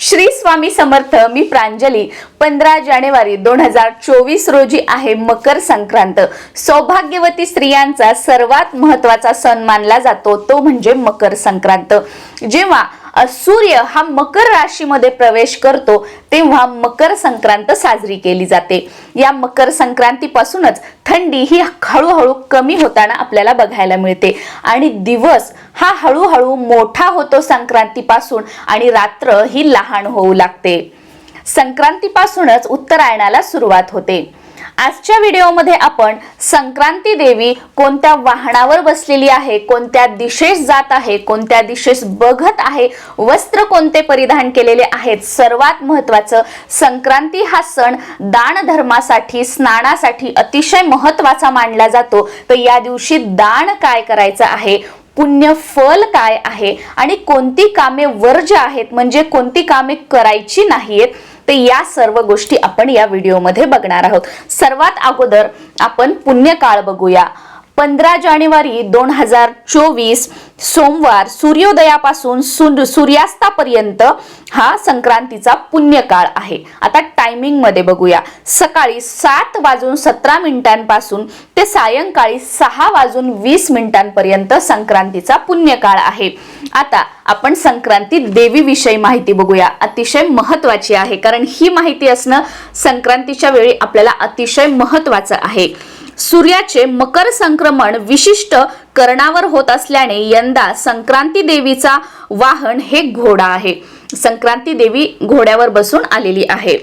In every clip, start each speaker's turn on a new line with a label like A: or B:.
A: श्री स्वामी समर्थ मी प्रांजली पंधरा जानेवारी दोन हजार चोवीस रोजी आहे मकर संक्रांत. सौभाग्यवती स्त्रियांचा सर्वात महत्त्वाचा सण मानला जातो तो म्हणजे मकर संक्रांत. जेव्हा सूर्य हा मकर राशीमध्ये प्रवेश करतो तेव्हा मकर संक्रांत साजरी केली जाते. या मकर संक्रांतीपासूनच थंडी ही हळूहळू कमी होताना आपल्याला बघायला मिळते. आणि दिवस हा हळूहळू मोठा होतो संक्रांतीपासून आणि रात्र ही लहान होऊ लागते. संक्रांतीपासूनच उत्तरायणाला सुरुवात होते. आजच्या व्हिडिओमध्ये आपण संक्रांती देवी कोणत्या वाहनावर बसलेली आहे कोणत्या दिशेस जात आहे कोणत्या दिशेस बघत आहे वस्त्र कोणते परिधान केलेले आहेत सर्वात महत्वाचं संक्रांती हा सण दान धर्मासाठी स्नानासाठी अतिशय महत्त्वाचा मानला जातो. तर या दिवशी दान काय करायचं आहे पुण्य फल काय आहे आणि कोणती कामे वर्ज्य आहेत म्हणजे कोणती कामे करायची नाहीयेत तर या सर्व गोष्टी आपण या व्हिडिओमध्ये बघणार आहोत. सर्वात अगोदर आपण पुण्यकाळ बघूया. पंधरा जानेवारी दोन हजार चोवीस सोमवार सूर्योदयापासून सूर- सूर्यास्तापर्यंत हा संक्रांतीचा पुण्यकाळ आहे. आता टायमिंगमध्ये बघूया. सकाळी सात वाजून सतरा मिनिटांपासून ते सायंकाळी सहा वाजून वीस मिनिटांपर्यंत संक्रांतीचा पुण्यकाळ आहे. आता आपण संक्रांती देवीविषयी माहिती बघूया. अतिशय महत्वाची आहे. कारण ही माहिती असणं संक्रांतीच्या वेळी आपल्याला अतिशय महत्वाचं आहे. सूर्याचे मकर संक्रमण विशिष्ट कर्णावर होत असल्याने यंदा संक्रांती देवीचा वाहन हे घोडा आहे. संक्रांती देवी घोड्यावर बसून आलेली आहे.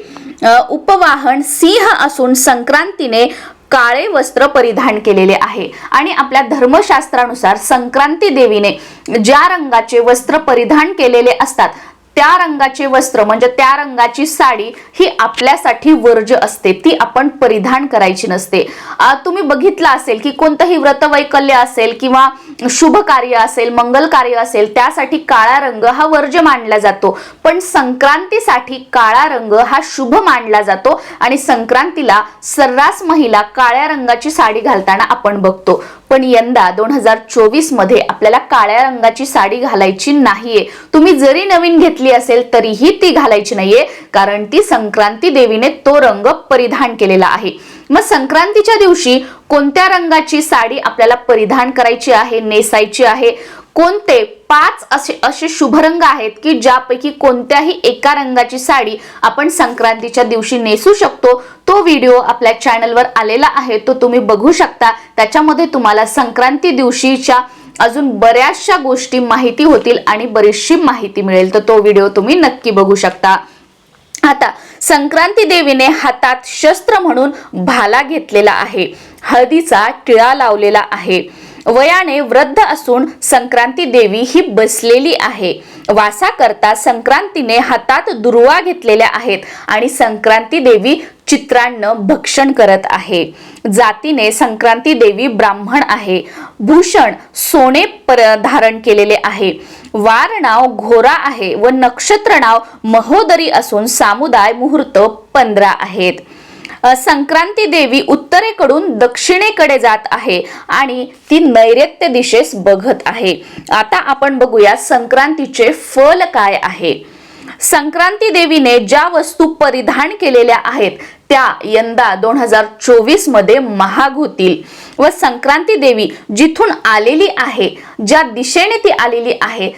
A: उपवाहन सिंह असून संक्रांतीने काळे वस्त्र परिधान केलेले आहे. आणि आपल्या धर्मशास्त्रानुसार संक्रांती देवीने ज्या रंगाचे वस्त्र परिधान केलेले असतात त्या रंगाचे वस्त्र म्हणजे त्या रंगाची साडी ही आपल्यासाठी वर्ज असते. ती आपण परिधान करायची नसते. तुम्ही बघितलं असेल की कोणतंही व्रतवैकल्य असेल किंवा शुभ कार्य असेल मंगल कार्य असेल त्यासाठी काळा रंग हा वर्ज मानला जातो. पण संक्रांतीसाठी काळा रंग हा शुभ मानला जातो आणि संक्रांतीला सर्रास महिला काळ्या रंगाची साडी घालताना आपण बघतो. पण यंदा दोन हजार चोवीसमध्ये आपल्याला काळ्या रंगाची साडी घालायची नाहीये. तुम्ही जरी नवीन घेतली असेल तरीही ती घालायची नाहीये कारण ती संक्रांती देवीने तो रंग परिधान केलेला आहे. मग संक्रांतीच्या दिवशी कोणत्या रंगाची साडी आपल्याला परिधान करायची आहे नेसायची आहे कोणते पाच असे असे शुभ रंग आहेत की ज्यापैकी कोणत्याही एका रंगाची साडी आपण संक्रांतीच्या दिवशी नेसू शकतो. तो व्हिडिओ आपल्या चॅनलवर आलेला आहे तो तुम्ही बघू शकता. त्याच्यामध्ये तुम्हाला संक्रांती दिवशीच्या अजून बऱ्याचशा गोष्टी माहिती होतील आणि बरीचशी माहिती मिळेल. तर तो व्हिडिओ तुम्ही नक्की बघू शकता. आता संक्रांती देवीने हातात शस्त्र म्हणून भाला घेतलेला आहे. हळदीचा टिळा लावलेला आहे. वयाने वृद्ध असून संक्रांती देवी ही बसलेली आहे. वासा करता संक्रांतीने हातात दुर्वा घेतलेल्या आहेत आणि संक्रांती देवी चित्रांनं भक्षण करत आहे. जातीने संक्रांती देवी ब्राह्मण आहे. भूषण सोने पर धारण केलेले आहे. वार नाव घोरा आहे व नक्षत्र नाव महोदरी असून सामुदाय मुहूर्त पंधरा आहेत. संक्रांती देवी उत्तरेकडून दक्षिणेकडे जात आहे आणि ती नैऋत्य दिशेस बघत आहे. आता आपण बघूया संक्रांतीचे फल काय आहे. संक्रांती देवीने ज्या वस्तू परिधान केलेल्या आहेत त्या यंदा दोन हजार चोवीसमध्ये महाग होतील. व संक्रांती देवी जिथून आलेली आहे ज्या दिशेने ती आलेली आहे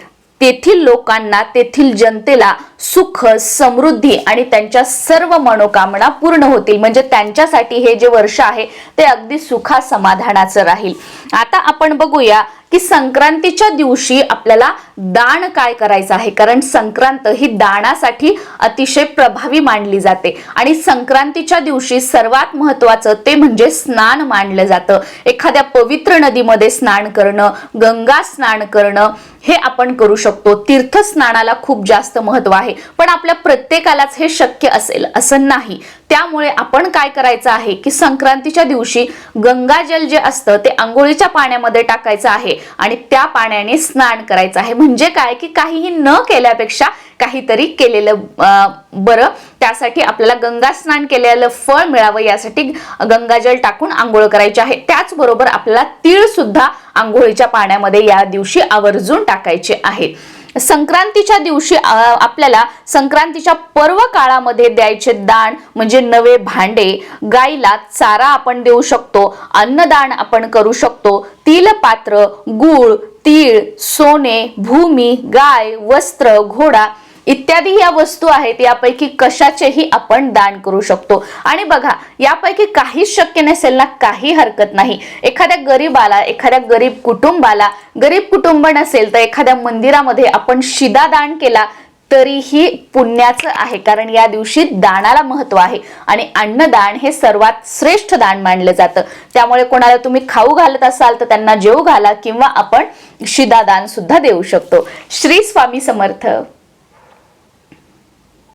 A: तेथील लोकांना तेथील जनतेला सुख समृद्धी आणि त्यांच्या सर्व मनोकामना पूर्ण होतील. म्हणजे त्यांच्यासाठी हे जे वर्ष आहे ते अगदी सुखा समाधानाचं राहील. आता आपण बघूया की संक्रांतीच्या दिवशी आपल्याला दान काय करायचं आहे? कारण संक्रांत ही दानासाठी अतिशय प्रभावी मानली जाते. आणि संक्रांतीच्या दिवशी सर्वात महत्वाचं ते म्हणजे स्नान मानलं जातं. एखाद्या पवित्र नदीमध्ये स्नान करणं गंगा स्नान करणं हे आपण करू शकतो. तीर्थस्नानाला खूप जास्त महत्त्व आहे. पण आपल्या प्रत्येकालाच हे शक्य असेल असं नाही. त्यामुळे आपण काय करायचं आहे की संक्रांतीच्या दिवशी गंगाजल जे असतं ते आंघोळीच्या पाण्यामध्ये टाकायचं आहे आणि त्या पाण्याने स्नान करायचं आहे. म्हणजे काय? की काहीही न केल्यापेक्षा काहीतरी केलेलं बरं त्यासाठी आपल्याला गंगा स्नान केलेलं फळ मिळावं यासाठी गंगाजल टाकून आंघोळ करायची आहे. त्याचबरोबर आपल्याला तीळ सुद्धा आंघोळीच्या पाण्यामध्ये या दिवशी आवर्जून टाकायचे आहे. संक्रांतीच्या दिवशी आपल्याला संक्रांतीच्या पर्व काळामध्ये द्यायचे दान म्हणजे नवे भांडे. गाईला चारा आपण देऊ शकतो अन्नदान आपण करू शकतो. तिलपात्र गूळ तीळ सोने भूमी गाय वस्त्र घोडा इत्यादी या वस्तू आहेत यापैकी कशाचेही आपण दान करू शकतो. आणि बघा यापैकी काहीच शक्य नसेल ना काही हरकत नाही. एखाद्या गरीबाला एखाद्या गरीब कुटुंबाला गरीब कुटुंब नसेल तर एखाद्या मंदिरामध्ये आपण शिदा दान केला तरीही पुण्याचं आहे कारण या दिवशी दानाला महत्त्व आहे. आणि अन्नदान हे सर्वात श्रेष्ठ दान मानलं जातं. त्यामुळे कोणाला तुम्ही खाऊ घालत असाल तर त्यांना जेव घाला किंवा आपण शिदादान सुद्धा देऊ शकतो. श्री स्वामी समर्थ.